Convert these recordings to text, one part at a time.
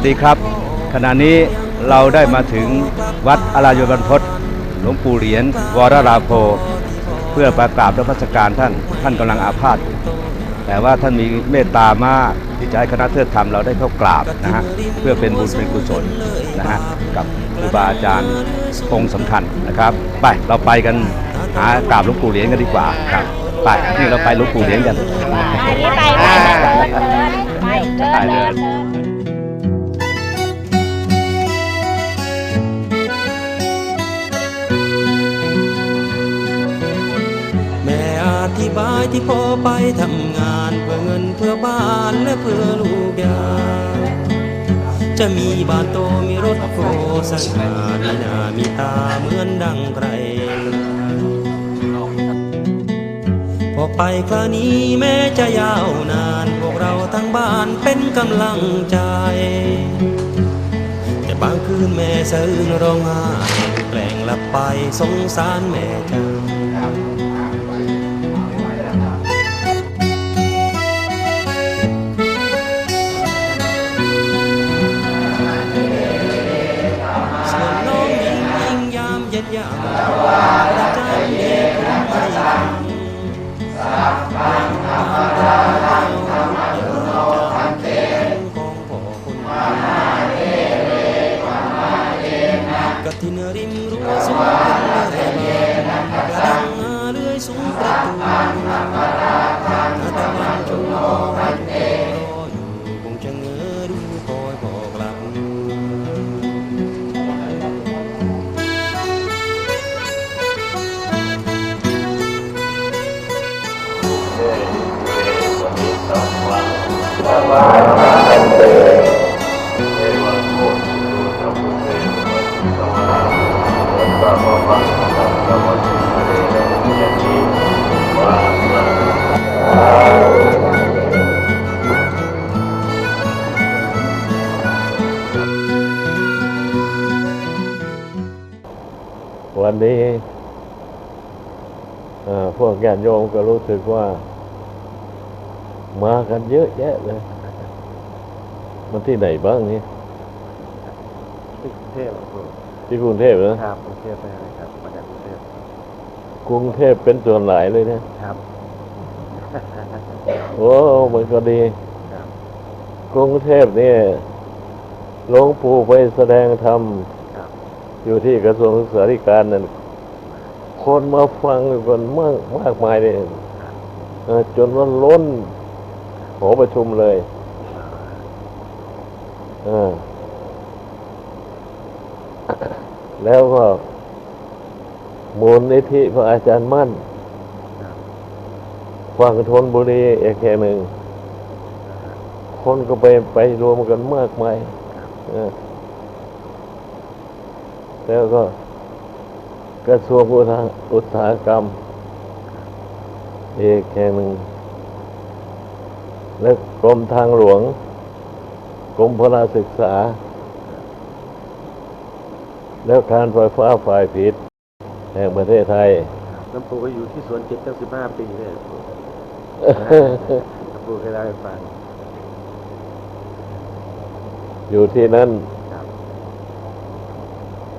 วัสดีครับ ขณะนี้เราได้มาถึงวัดอารายบรรพตหลวงปู่เหรียญวรราโพเพื่อประกราบนมัสการท่านท่านกำลังอาพาธแต่ว่าท่านมีเมตตามากที่จะให้คณะเทศธรรมเราได้เข้ากราบนะฮะเพื่อเป็นบุญเป็นกุศลนะฮะกับครูบาอาจารย์องค์สำคัญนะครับ ไปเราไปกันหากราบหลวงปู่เหรียญกันดีกว่าครับไปนี่เราไปหลวงปู่เหรียญกันไปไปไปเดินไปเดิน ธิบายที่พ่อไปทำงานเพื่อเงินเพื่อบ้านและเพื่อลูกยาจะมีบ้านโตมีรถโฆษณามีหน้ามีตาเหมือนดังใครพอไปคราวนี้แม้จะยาวนาน พวกเราทั้งบ้านเป็นกำลังใจ แต่บางคืนแม่สะอื้นร้องไห้แกล้งหลับไปสงสารแม่จัง ยามพระเจ้าเด็กไม่ฟังสาบานทำเราเยอะจำเป็นของพ่อคนกะทินริมรู้สุขึ้นเวันนี้พวกญาติโยมก็รู้สึกว่า มากันเยอะแยะเลย มันที่ไหนบ้างนี่ที่กรุงเทพอะครับที่กรุงเทพนะครับกรุงเทพไปอะไรครับมาจากกรุงเทพกรุงเทพเป็นส่วนหลายเลยนะครับ โอ้มันก็ดีครับกรุงเทพนี่หลวงปู่ไปแสดงธรรมครับอยู่ที่กระทรวงศึกษาธิการนั่นคนมาฟังกันมากมากมายเลยเออจนว่าล้นหอประชุมเลยเออ แล้วก็มูลนิธิพระอาจารย์มั่นครับฟังทนบุรีเอกแห่งหนึ่ง คนก็ไปไปรวมกันมากมายแล้วก็กระทรวงอุตสาหกรรม เอกแห่งหนึ่ง และกรมทางหลวง กรมพระศึกษา แล้วการไฟฟ้าฝ่ายผิด แห่งประเทศไทยน้ำปูก็อยู่ที่สวนเจ็ดตั้งสิบห้าปีเลยน้ำปูเคยเล่าให้ฟังอยู่ที่นั่นครับ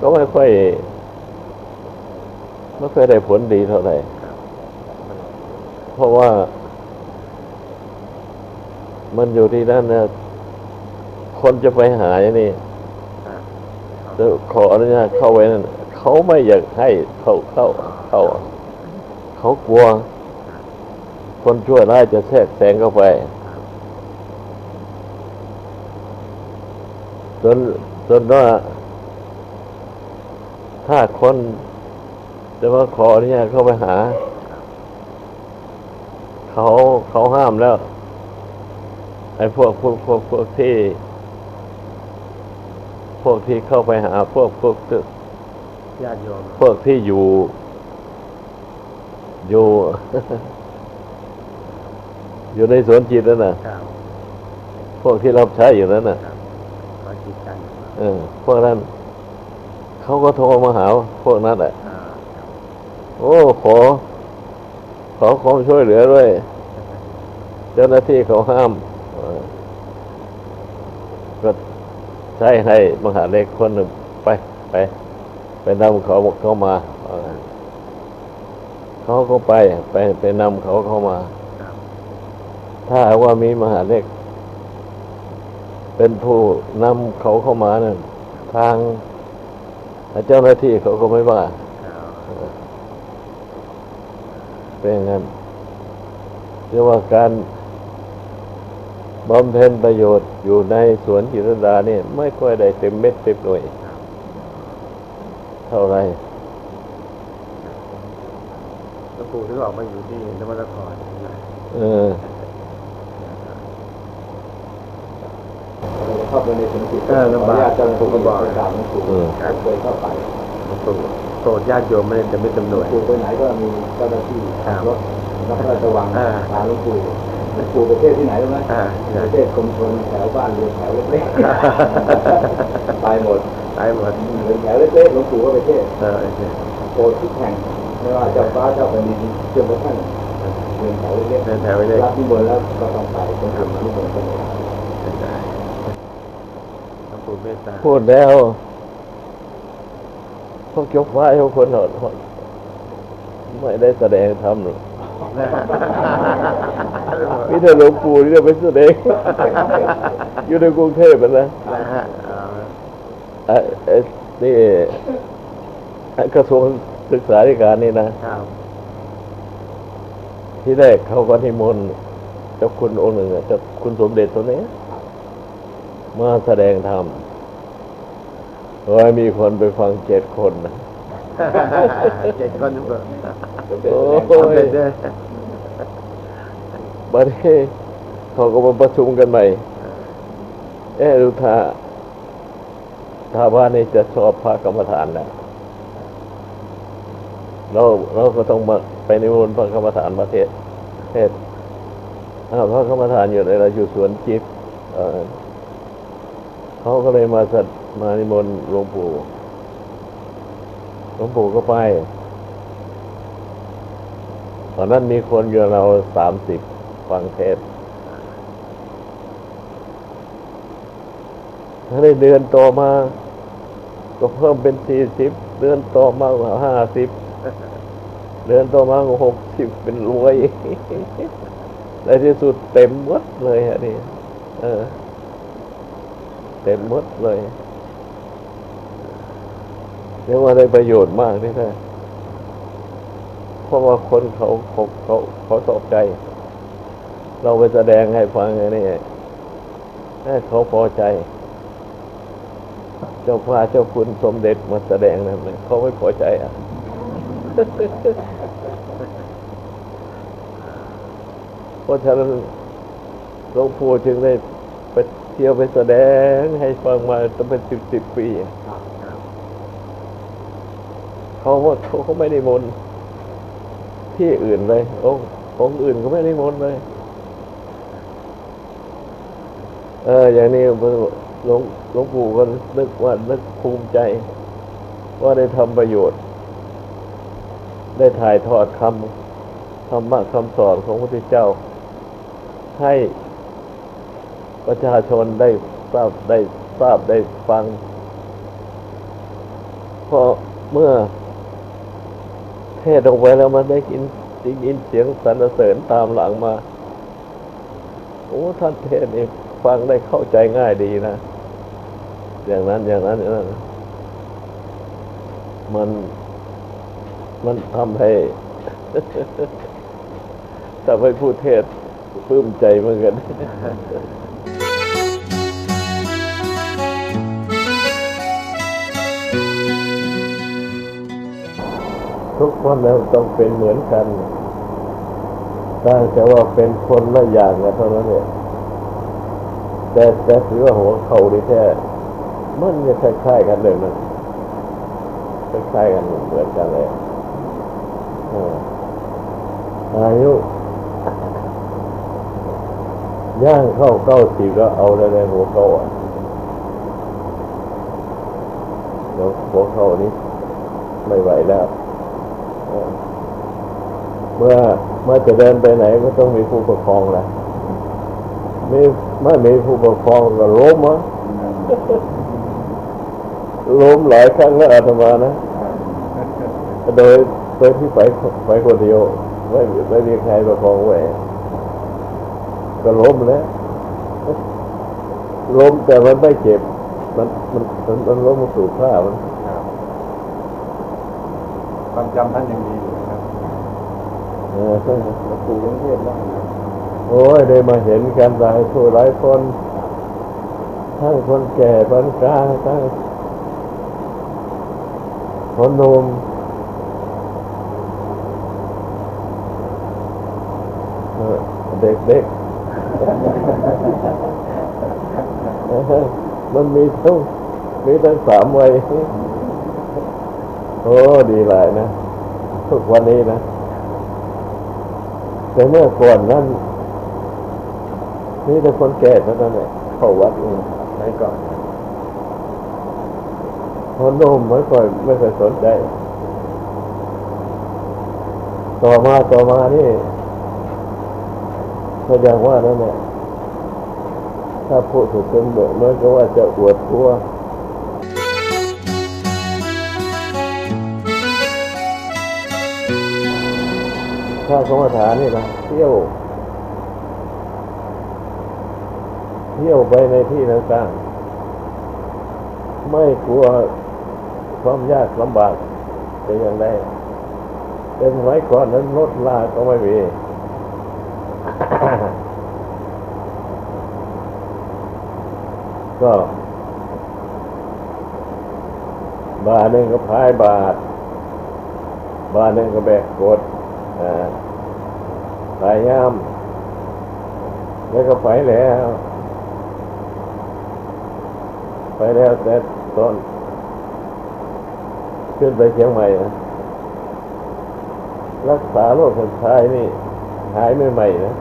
ก็ไม่ค่อยไม่ค่อยได้ผลดีเท่าไหร่ครับเพราะว่ามันอยู่ที่นั่นนะ คนจะไปหาอย่างนี่อ่าจะขออนุญาตเข้าไว้นั่นเขาไม่อยากให้เข้าเข้าเข้า เขากลัว คนชั่วร้ายจะแทรกแซงเข้าไปจนจนว่า ถ้าคนจะมาขออนุญาตเข้าไปหา เขาเขาห้ามแล้ว ไอ้พวกพวกพวกพวกที่ พวกที่เข้าไปหาพวกพวกญาติโยมพวกที่อยู่ อยู่ อยู่ในสวนจิตนั่นน่ะครับพวกที่รับใช้อยู่นั้นน่ะครับขอจิตกันเออพวกนั้นเขาก็โทรมาหาพวกนั้นแหละอ่าโอ้ขอ ขอความช่วยเหลือด้วย เจ้าหน้าที่เขาห้ามเออ ใช้ให้มหาเล็กคนหนึ่งไปไป ไปนำเขาเข้ามาว่างั้นเขาก็ไปไปไปนำเขาเข้ามาครับถ้าหากว่ามีมหาเล็ก เป็นผู้นำเขาเข้ามานั่นทางเจ้าหน้าที่เขาก็ไม่ว่าครับเป็นอย่างนั้นเรียกว่าการ บำเพ็ญประโยชน์อยู่ในสวนจิตรดาเนี่ยไม่ค่อยได้เต็มเม็ดเต็มหน่วย เท่าไหรหลวงปู่ถึงออกมาอยู่ที่นวัตกรนะเออเข้าไปในสวนจิตเออลำบากเจ้าหน้าผมก็ที่บอกประกาศหลวงปู่เออเคยเข้าไปหลวงปู่โปรดญาติโยมไม่ได้จะไม่จำหน่วยหลวงปู่ไปไหนก็มีเจ้าหน้าที่ครับรถรับพระราชวังอ่าพาหลวงปู่ หลวงปู่ประเทศที่ไหนรู้ไหมอ่าประเทศกรมชนแถวบ้านเรือนแถวเล็กๆไปหมดตายหมดเรือนแถวเล็กๆหลวงปู่ก็ไปเทศเออโอเคโปรดทุกแห่งไม่ว่าเจ้าฟ้าเจ้าแผ่นดินจนกระทั่งเรือนแถวเล็กเดินแถวไปเลยๆรับนิมนต์แล้วก็ต้องไปต้องทำนิมนต์เสมอหลวงปู่เมตตาพูดแล้วพวกยกไหว้พวกคนหอดไม่ได้แสดงธรรมหรอก มิแต่หลวงปู่ที่จะไปแสดงอยู่ในกรุงเทพนะนะฮะเอาไอ้ไอ้นี่ไอ้กระทรวงศึกษาธิการนี่นะครับที่แรกเขาก็นิมนต์เจ้าคุณองค์หนึ่งอะเจ้าคุณสมเด็จตัวนี้มาแสดงธรรมโอ้ยมีคนไปฟังเจ็ดคนนะเจ็ดคนเบิกโอ้ทำเป็นยด้วย บัดนี้เขาก็มาประชุมกันใหม่ เอ๊ะดูท่าถ้าว่านี่จะชอบพระกรรมฐานแล้วเราเราก็ต้องมาไปนิมนต์พระกรรมฐานประเทศเทศพระกรรมฐานอยู่ไหนเราอยู่สวนจิตเเขาก็เลยมาสัตมานิมนต์หลวงปู่หลวงปู่ก็ไป ตอนนั้นมีคนอยู่เราสามสิบ ฟังเทศน์ถ้าได้เดือนต่อมา ก็เพิ่มเป็นสี่สิบเดือนต่อมาก็ห้าสิบเดือนต่อมาก็หกสิบเป็นรวยในที่สุดเต็มหมดเลยฮะนี่เออ เต็มหมดเลยเรียกว่าได้ประโยชน์มากนี่แท้เพราะว่าคนเขาเขาเขาเขาสอบใจ เราไปแสดงให้ฟังไงนี้เขาพอใจ เจ้าฟ้าเจ้าคุณสมเด็จมาแสดงนะมันเขาไม่พอใจอะเพราะฉะนั้นหลวงปู่จึงได้ไปเที่ยวไปแสดงให้ฟังมาตั้งเป็นสิบสิบปีเขาว่าเขาไม่ได้มนที่อื่นเลยองค์องค์อื่นเขาไม่ได้มนเลย เออ อย่างนี้หลวงหลวงปู่ก็นึกว่านึกภูมิใจ ว่าได้ทำประโยชน์ ได้ถ่ายทอดคำธรรมะคำสอนของพระพุทธเจ้า ให้ประชาชนได้ทราบได้ทราบได้ฟังพราะเมื่อเทศออกไปแล้วมันได้ยินได้ยินเสียงสรรเสริญตามหลังมา โอ้ท่านเทศนี่ ฟังได้เข้าใจง่ายดีนะ อย่างนั้นอย่างนั้นอย่างนั้น มันมันทำให้ทำให้ผู้เทศปลื้มใจเหมือนกันทุกคนแล้วต้องเป็นเหมือนกันต่างแต่ว่าเป็นคนละอย่างกันเท่านั้นเอง แต่แต่ถือว่าหัวเข่าดีแท้มันจะคล้ายๆกันเลยมันคล้ายๆกันเหมือนกันเลยอายุย่างเข้าเก้าสิบก็เอาแล้วในหัวเข่าอะเดี๋ยวหัวเข่านี้ไม่ไหวแล้วเมื่อเมื่อจะเดินไปไหนก็ต้องมีผู้ปกครองแหละ มีไม่มีผู้ปกครองก็ล้มอะล้มหลายครั้งแล้วอาตมานะ โดยโดยที่ไปไปคนเดียว ไม่ไม่มีใครประคองไว้ก็ล้มแล้วล้มแต่มันไม่เจ็บ มันมันมันมันล้มมาสู่ผ้ามันครับความจำท่านยังดีอยู่นะครับเออหลวงปู่กรุงเทพบ้างครับ โอ้ยได้มาเห็นกันหลายผู้หลายคน ทั้งคนแก่คนกลางทั้งคนหนุ่มเด็กเด็กมันมีทั้งมีทั้งสามวัย โอ้ ดีหลายนะ ทุกวันนี้นะ แต่เมื่อก่อนนั้น นี่แต่คนแก่เท่านั้นแหละเข้าวัดนี่ไว้ก่อนคนหนุ่มไม่ค่อยไม่ค่อยสนใจต่อมาต่อมานี่ก็อย่างว่านั่นแหละถ้าพูดถูกเป็นเบิกเมื่อนก็ว่าจะอวดตัวถ้ากรรมฐานี่นะเที่ยว เที่ยวไปในที่ต่างๆไม่กลัวความยากลำบากแต่อย่างใดแต่สมัยก่อนนั้นรถลาก็ไม่มีก็บาหนึ่งก็พายบาท บาหนึ่งก็แบกกดอ่าพายย่ำแล้วก็ไปแล้ว ไปแล้วแต่ตอน ขึ้นไปเชียงใหม่นะรักษาโรคคนชายนี่ หายไม่ใหม่นะ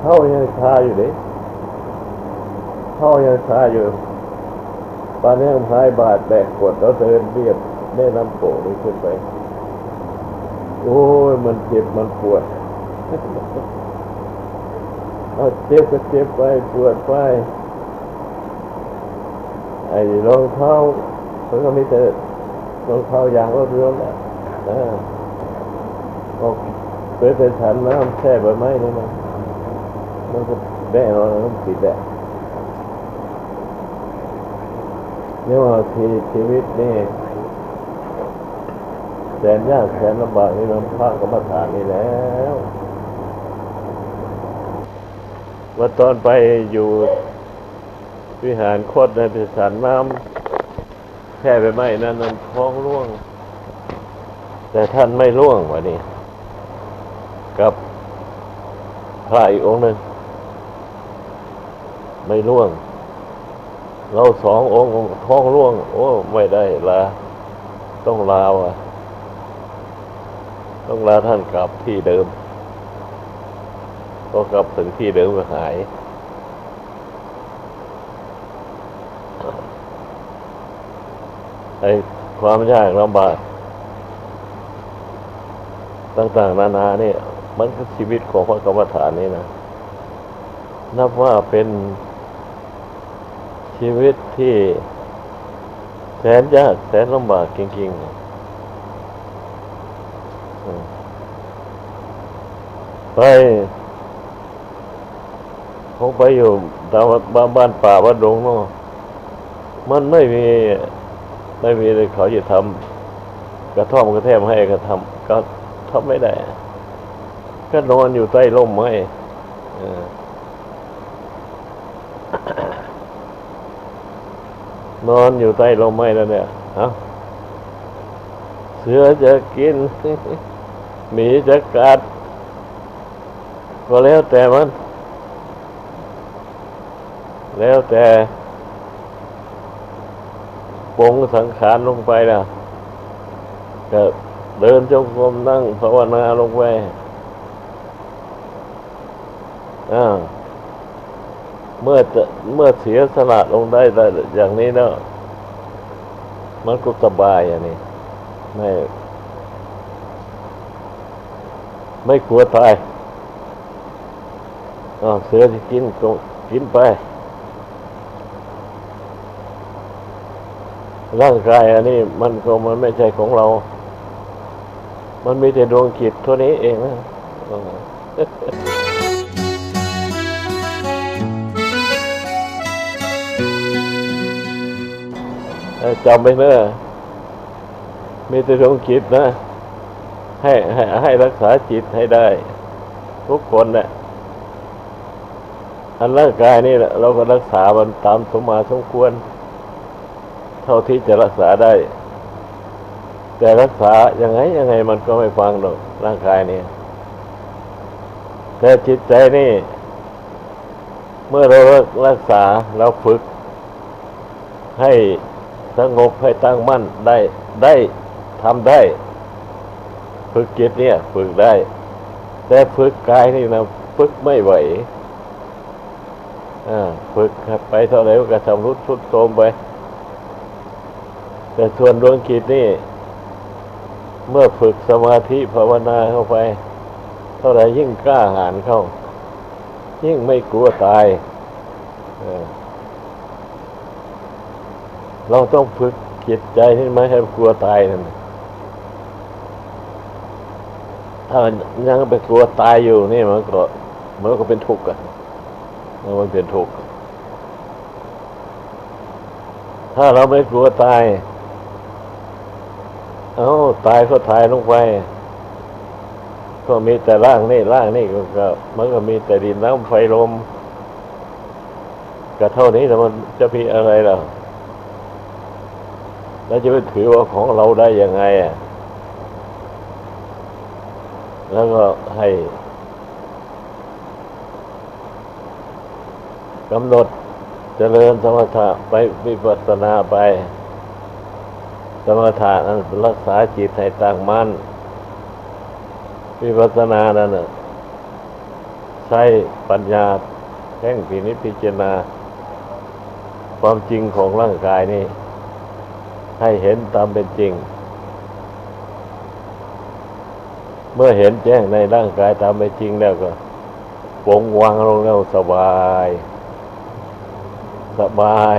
เข้ายังชาอยู่เด็เข้ายังชาอยู่ตอนนี้พายบาดแบกกดแล้วเดินเรียบแม่น้ำโขงนี่ขึ้นไป โอ้ยมันเจ็บมันปวดเอาเจ็บก็เจ็บไปปวดไป อ้รองเท้ามันก็ไม่เจอรองเท้ายางรถเรือแหละนะออกไปเป็นฉันน้ำแช่ใบไม้นี่มันมันก็แดงเราต้องติดแดดเนี่ยว่าชีชีวิตนี่แสนยากแสนลำบากนี่มันพระกรรมฐานนี่แล้วว่าตอนไปอยู่ วิหารโคตรในพิสารน้ำแค่ไปไหมนั่นนั่นท้องร่วง แต่ท่านไม่ร่วงวะนี่กับพระอีกองค์หนึ่งไม่ร่วง เราสององค์ท้องร่วง โอ้ ไม่ได้ลา ต้องลาวอะ ต้องลาท่านกลับที่เดิม ก็กลับถึงที่เดิมก็หาย อ้ความยากลำบากต่างๆ นานาเนี่ย มันก็ชีวิตของพระกรรมฐานนี่นะ นับว่าเป็นชีวิตที่แสนยากแสนลำบากจริงๆไปคงไปอยู่ตามบ้านบ้านป่าวัดดงเนาะมันไม่มี ไม่มีเลยเขาจะทำกระท่อมกระแทมให้ก็ทำก็ทำไม่ได้ ก็นอนอยู่ใต้ร่มไม้นอนอยู่ใต้ร่มไม้แล้วเนี่ยเอ้าเสือจะกินหมีจะกัด ก็แล้วแต่มัน แล้วแต่ ปงสังขารลงไปนะก็เดินจงกรมนั่งภาวนาลงไปอ่าเมื่อจะเมื่อเสียสละลงได้อย่างนี้แล้วมันก็สบายอย่างนี้ไม่ไม่กลัวตายเสือที่กินก็กินไป ร่างกายอันนี้มันก็มันไม่ใช่ของเรา มันมีแต่ดวงจิตเท่านี้เองนะจำไว้เนอะมีแต่ดวงจิตนะ ให้ให้ให้รักษาจิตให้ได้ ทุกคนเนี่ยอันร่างกายนี่แหละเราก็รักษามันตามสมมาสมควร เท่าที่จะรักษาได้ แต่รักษายังไงยังไงมันก็ไม่ฟังหรอกร่างกายนี่แต่จิตใจนี่ เมื่อเรารักษาเราฝึก ให้สงบให้ตั้งมั่นได้ได้ทำได้ ฝึกจิตเนี่ย ฝึกได้ แต่ฝึกกายนี่นะฝึกไม่ไหวอ่าฝึกไปเท่าไหร่ก็ทำรุดทุดโทมไป แต่ส่วนดวงจิตนี่ เมื่อฝึกสมาธิภาวนาเข้าไป เท่าไหร่ยิ่งกล้าหาญเข้า ยิ่งไม่กลัวตายเเราต้องฝึกจิตใจที่ไม่ให้กลัวตายนั่นถ้ายังไปกลัวตายอยู่นี่มันก็มันก็เป็นทุกข์อะมันเป็นทุกข์ถ้าเราไม่กลัวตาย เอาตายก็ตายลงไป ก็มีแต่ร่างนี่ร่างนี่ก็ มันก็มีแต่ดินน้ำไฟลมก็เท่านี้แต่มันจะมีอะไรล่ะแล้วจะไปถือว่าของเราได้ยังไงอะแล้วก็ให้กำหนดเจริญสมถะไปวิปัสสนาไป สมถะนั้นรักษาจิตให้ตั้งมั่นวิปัสสนานั้นน่ะใช้ปัญญาแห่งพินิจพิจารณา ความจริงของร่างกายนี่ให้เห็นตามเป็นจริง เมื่อเห็นแจ้งในร่างกายตามเป็นจริงแล้วก็ปลงวางลงแล้วสบาย สบาย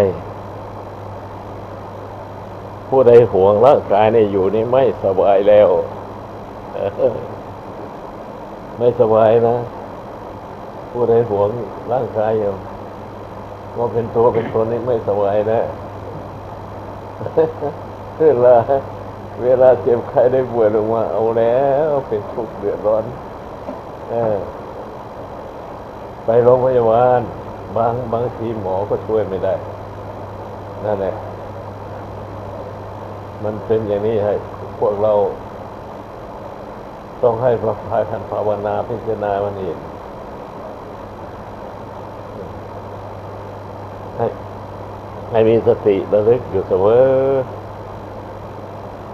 ผู้ใดห่วงร่างกายนี่อยู่นี่ไม่สบายแล้ว ไม่สบายนะ ผู้ใดห่วงร่างกายอยู่ว่าเป็นตัวเป็นตนนี่ไม่สบายนะเวลาเวลาเจ็บไข้ได้ป่วยลงมาเอาแล้วเป็นทุกข์เดือดร้อนอไปโรงพยาบาลบางบางทีหมอก็ช่วยไม่ได้ นั่นแหละ มันเป็นอย่างนี้ให้พวกเรา ต้องให้พระพายพันภาวนาพิจารณามันเองให้ให้มีสติระลึกอยู่เสมอ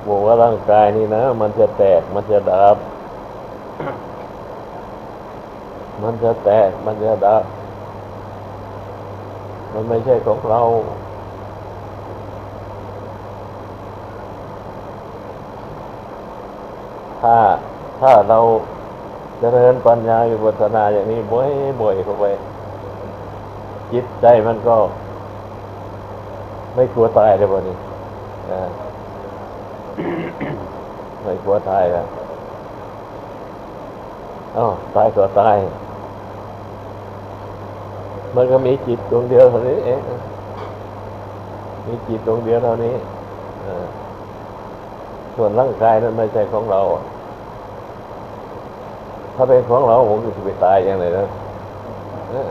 บอกว่าร่างกายนี่นะ มันจะแตกมันจะดับ มันจะแตกมันจะดับ มันไม่ใช่ของเรา ถ้าถ้าเราเจริญปัญญาวิปัสสนาอย่างนี้บ่อยบ่อยๆเข้าไปจิตใจมันก็ ไม่กลัวตายเลยวันนี้ไม่กลัวตายแล้วอ้าวตายก็ตาย มันก็มีจิตดวงเดียวเท่านี้เองมีจิตดวงเดียวเท่านี้ส่วนร่างกายนั้นไม่ใช่ของเรา ถ้าเป็นของเราผมจะไปตายย่างไรนะเออ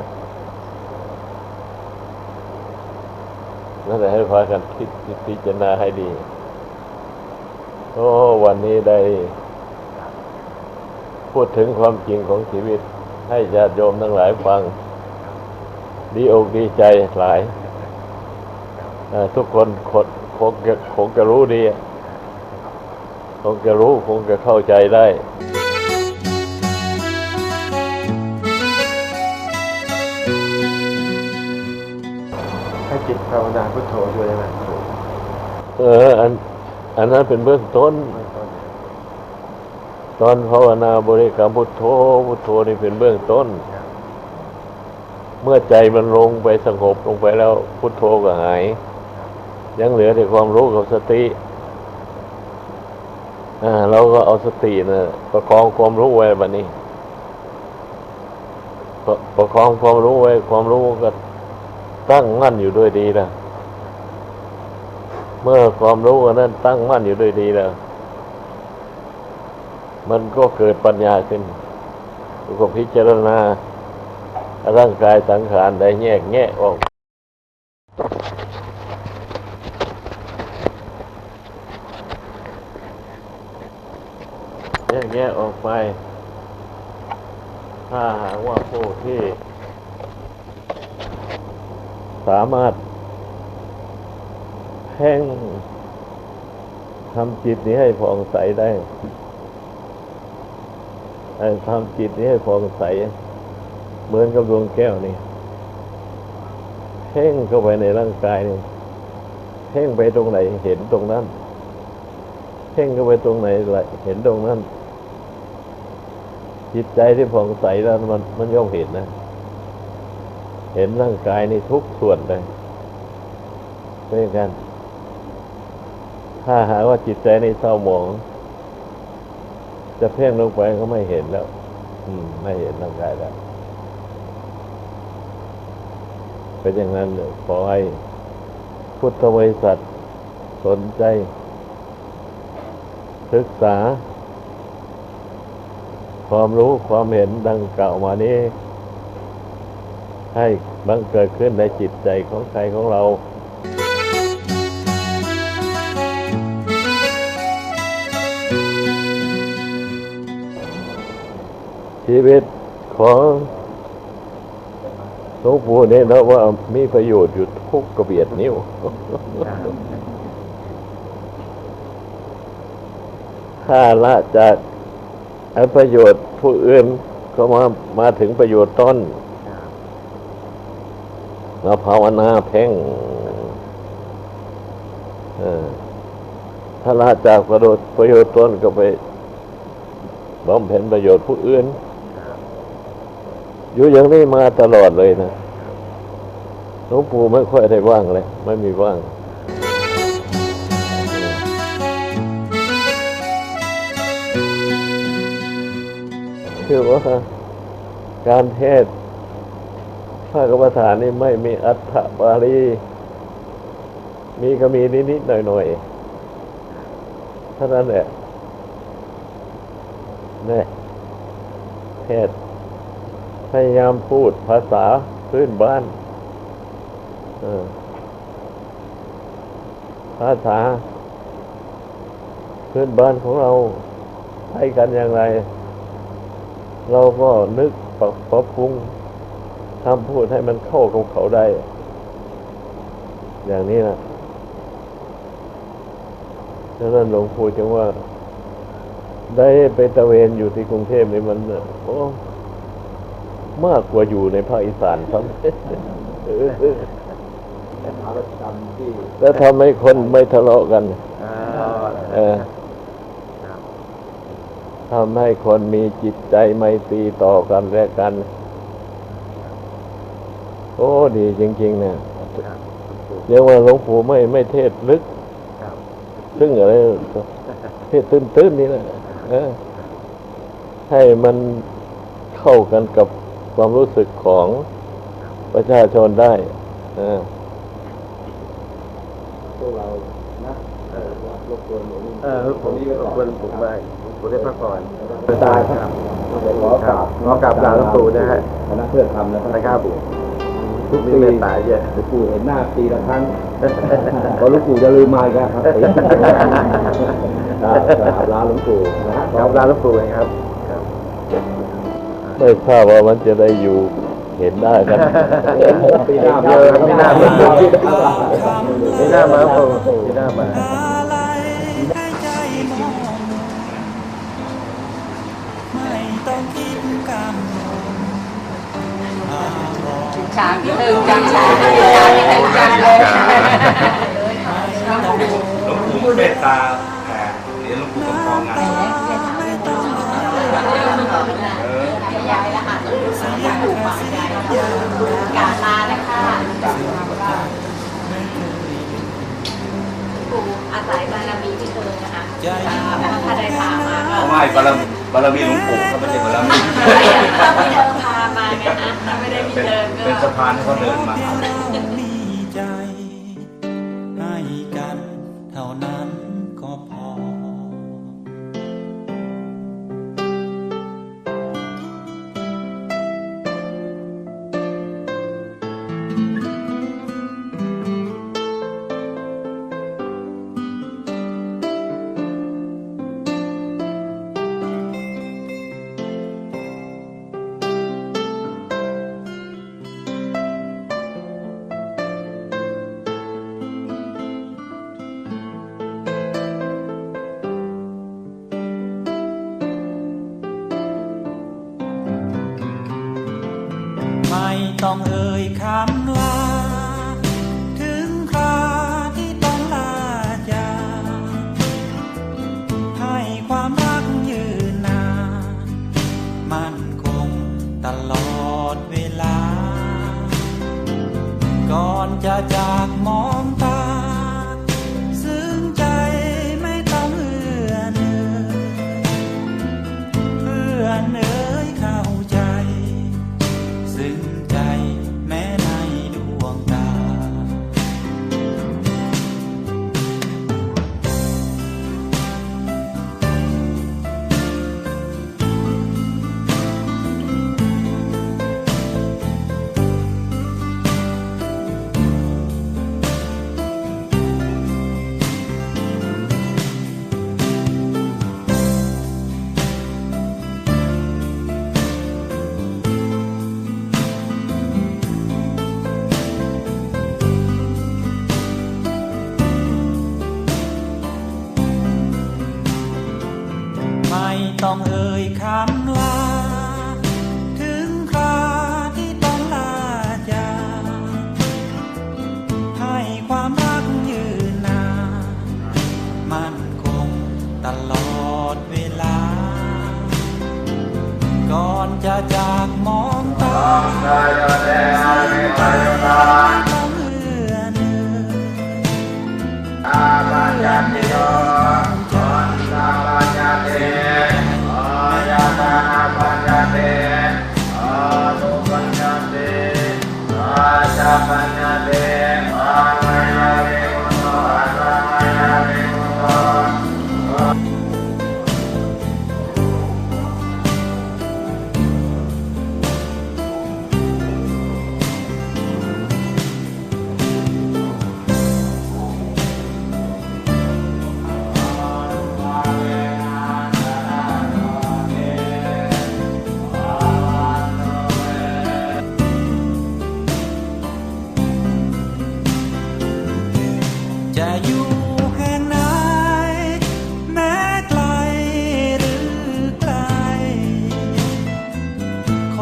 นั่นแหละให้พากันคิดพิจารณาให้ดี โอ้ วันนี้ได้ พูดถึงความจริงของชีวิต ให้ญาติโยมทั้งหลายฟัง ดีอกดีใจหลาย ทุกคนคงคงจะคงจะรู้ดี คงจะรู้ คงจะเข้าใจได้ ภาวนาพุทโธอยู่ยังไงเออ อัน อันนั้นเป็นเบื้องต้น ตอนภาวนาบริกรรมพุทโธพุทโธนี่เป็นเบื้องต้น เมื่อใจมันลงไปสงบลงไปแล้วพุทโธก็หาย ยังเหลือแต่ความรู้กับสติอ่าเราก็เอาสตินะประคองความรู้ไว้แบบนี้ประประคองความรู้ไว้ ความรู้ก็ ตั้งมั่นอยู่ด้วยดีนะเมื่อความรู้อันนั้นตั้งมั่นอยู่ด้วยดีแล้ว มันก็เกิดปัญญาขึ้นก็พิจารณาร่างกายสังขารได้แยกแยะออก แยกแยะออกไป ถ้าหากว่าผู้ที่ สามารถแพ่งทำจิตนี้ให้ผ่องใสได้ทำจิตนี้ให้ผ่องใส เหมือนกับดวงแก้วนี่เพ่งเข้าไปในร่างกายนี่เพ่งไปตรงไหนเห็นตรงนั้นเพ่งเข้าไปตรงไหนเห็นตรงนั้นจิตใจที่ผ่องใสแล้วมันมันย่อมเห็นนะ เห็นร่างกายในทุกส่วนเลยเป็นกัน ถ้าหากว่าจิตใจในเศร้าหมอง จะเพ่งลงไปก็ไม่เห็นแล้ว อืม ไม่เห็นร่างกายแล้วเป็นอย่างนั้นเลยขอให้พุทธบริษัทสนใจ ศึกษา ความรู้ความเห็นดังกล่าวมานี้ ให้บังเกิดขึ้นในจิตใจของใครของเรา ชีวิตของหลวงปู่เนี่ยนะว่ามีประโยชน์อยู่ทุกกระเบียดนิ้ว ถ้าละจากไอ้ประโยชน์ผู้อื่นก็มามาถึงประโยชน์ต้น มาภาวนาเพ่งถ้าละจากประโยชน์ประโยชน์ตนก็ไปบำเพ็ญประโยชน์ผู้อื่น อยู่อย่างนี้มาตลอดเลยนะหลวงปู่ไม่ค่อยได้ว่างเลย ไม่มีว่างคือว่าการเทศ พระกรรมฐานนี่ไม่มีอัฏฐบาลีมีก็มีนิดๆหน่อยๆเท่านั้นแหละนี่เทศพยายามพูดภาษาพื้นบ้านภาษาพื้นบ้านของเราใช้กันอย่างไร เราก็นึกปรับปรุง ทำพูดให้มันเข้ากับเขาได้ อย่างนี้นะดังนั้นหลวงปู่จึงว่า ได้ไปตระเวนอยู่ที่กรุงเทพนี่มันน่ะโอ้มากกว่าอยู่ในภาคอีสานครับแล้วทำให้คนไม่ทะเลาะกันเออทำให้คนมีจิตใจไม่ตรีต่อกันและกันโอ้ดีจริง ๆ เนี่ยเรียกว่าหลวงปู่ไม่ไม่เทศลึกซึ่งอะไรเทศตื้นๆนี่แหละเออให้มันเข้ากันกับความรู้สึกของประชาชนได้เออเออผมควรผมไปผมได้พักผ่อนตายครับขอกราบขอกราบลาหลวงปู่นะฮะคณะเพื่อนทำนะนะครับ ทุกมีปีเมตตาเยอะหลวงปู่เห็นหน้าปีละครั้งเพราะหลวงปู่จะลืมมาอีกแล้วครับกราบลาหลวงปู่นะคกรารับลาหลวงปู่นะครับไม่ทราบว่ามันจะได้อยู่เห็นได้กันปีหน้าเออปีหน้ามาปีหน้ามาปู่ปีหน้ามา ฉางพี่เทิงจังฉางพี่เทิงจังเลยหลวงปู่เมตตาแผ่เหรียญลวงปู่กำปองงานศพเออยายลวค่ะยายปู่ป่ายายกามานะคะปู่อาศัยบารมีที่เธอนะคะถ้าได้พามาก็ไม่บารมีบารมีหลวงปู่ก็ไม่ใช่บารมี ไม่ได้มีเดินเป็นสะพานที่เขาเดินมา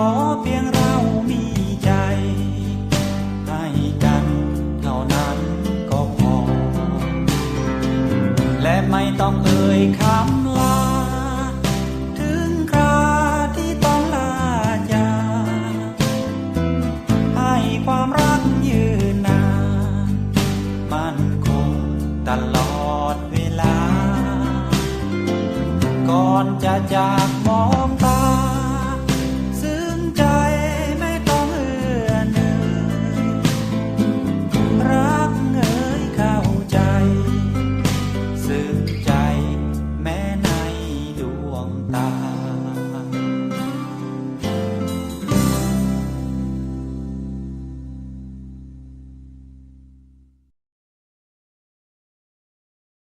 อเพียงเรามีใจ ให้กันเท่านั้นก็พอ และไม่ต้องเอ่ยคำ